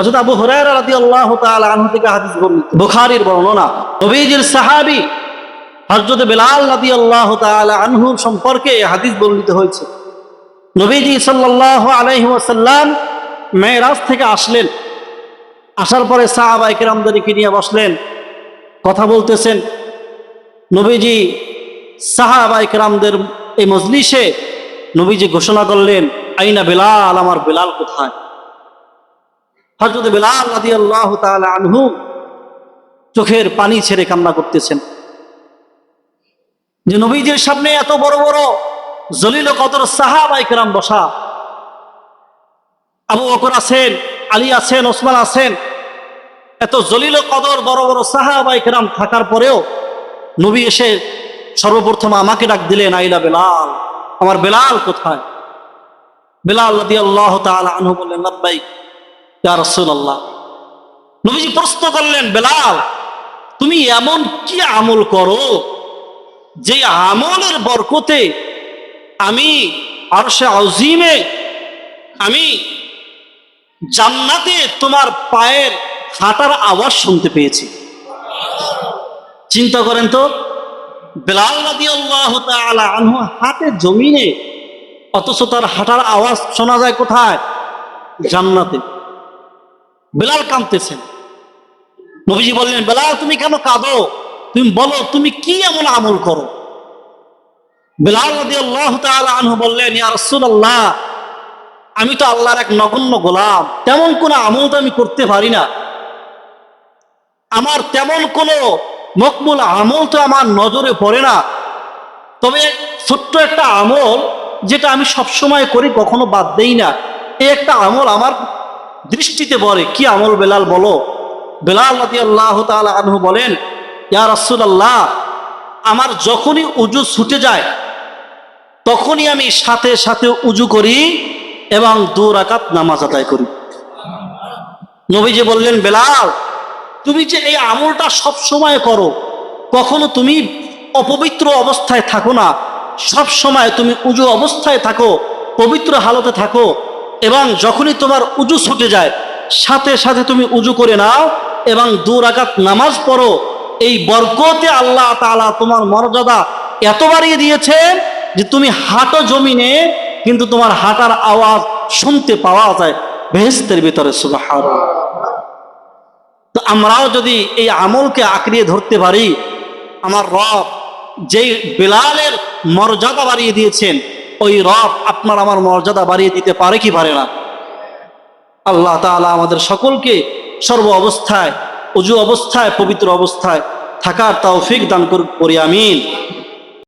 হযরত আবু হুরায়রা রাদিয়াল্লাহু তাআলা আনহু থেকে হাদিস বর্ণিত। বুখারীর বর্ণনা, নবীজির সাহাবী হযরত বেলাল রাদিয়াল্লাহু তাআলা আনহু সম্পর্কে হাদিস বর্ণিত হয়েছে। নবীজি সাল্লাল্লাহু আলাইহি ওয়াসাল্লাম মেরাজ থেকে আসলেন। আসার পরে সাহাবায়ে কেরামদেরকে নিয়ে বসলেন, কথা বলতেছেন। নবীজি সাহাবায়ে কেরামদের এই মজলিসে নবীজি ঘোষণা করলেন, আইনা বেলাল, আমার বেলাল কোথায়? হজরত বেলাল আল্লাহ আনহু চোখের পানি ছেড়ে কান্না করতেছেন। যে নবীজির সামনে এত বড় বড় জলিল কদর সাহাবাই কেরাম বসা। আবু বকর আছেন, আলী আছেন, ওসমান আছেন। এত জলিল কদর বড় বড় সাহাবাই কেরাম থাকার পরেও নবী এসে সর্বপ্রথম আমাকে ডাক দিলেন, আইলা বেলাল, আমার বেলাল কোথায়? বেলাল আল্লাহ আনহু বললেন লাব্বাই নবীজি প্রশ্ন করলেন, বেলাল, তুমি এমন কি আমল করো যে আমলের বরকতে আমি আর সে আজিমে, আমি জান্নাতে তোমার পায়ের হাঁটার আওয়াজ শুনতে পেয়েছি। চিন্তা করেন তো, বেলাল হাতে জমিনে, অথচ তার হাঁটার আওয়াজ শোনা যায় কোথায়? জান্নাতে। বেলাল কাঁদতেছেন। নবীজি বললেন, বেলাল, তুমি কেন কাঁদো? তুমি বলো, তুমি কি এমন আমল করো? বেলাল আল্লাহ রাসূলুল্লাহ, আমি তো আল্লাহর এক নগণ্য গোলাম। তেমন কোনো আমল তো আমি করতে পারি না। আমার তেমন কোনো মকবুল আমল তো আমার নজরে পড়ে না। তবে ছোট্ট একটা আমল যেটা আমি সবসময় করি, কখনো বাদ দেই না। এই একটা আমল আমার দৃষ্টিতে পড়ে কি আমল বেলাল বলো? বেলাল আল্লাহ আনহু বলেন, ইয়া রাসূলুল্লাহ, আমার যখনই উজু ছুটে যায়, তখনই আমি সাথে সাথে উজু করি এবং দু রাকাত নামাজ আদায় করি। নবীজি বললেন, বেলাল, তুমি যে এই আমলটা সব সময় করো, কখনো তুমি অপবিত্র অবস্থায় থাকো না। সব সময় তুমি উজু অবস্থায় থাকো, পবিত্র হালতে থাকো এবং যখনই তোমার উজু ছুটে যায়, সাথে সাথে তুমি উজু করে নাও এবং দু রাকাত নামাজ পড়ো। এই বরকতে আল্লাহ তালা তোমার মর্যাদা এত বাড়িয়ে দিয়েছেন যে তুমি হাঁটো জমিনে, কিন্তু তোমার হাঁটার আওয়াজ শুনতে পাওয়া যায় বেহেস্তের ভিতরে সুবাহার তো আমরাও যদি এই আমলকে আঁকড়িয়ে ধরতে পারি, আমার রব যেই বেলালের মর্যাদা বাড়িয়ে দিয়েছেন ওই রব আপনার আমার মর্যাদা বাড়িয়ে দিতে পারে কি পারে না? আল্লাহ তালা আমাদের সকলকে সর্ব অবস্থায় উজু অবস্থায়, পবিত্র অবস্থায় থাকার তাও ফিক দান করি আমিন।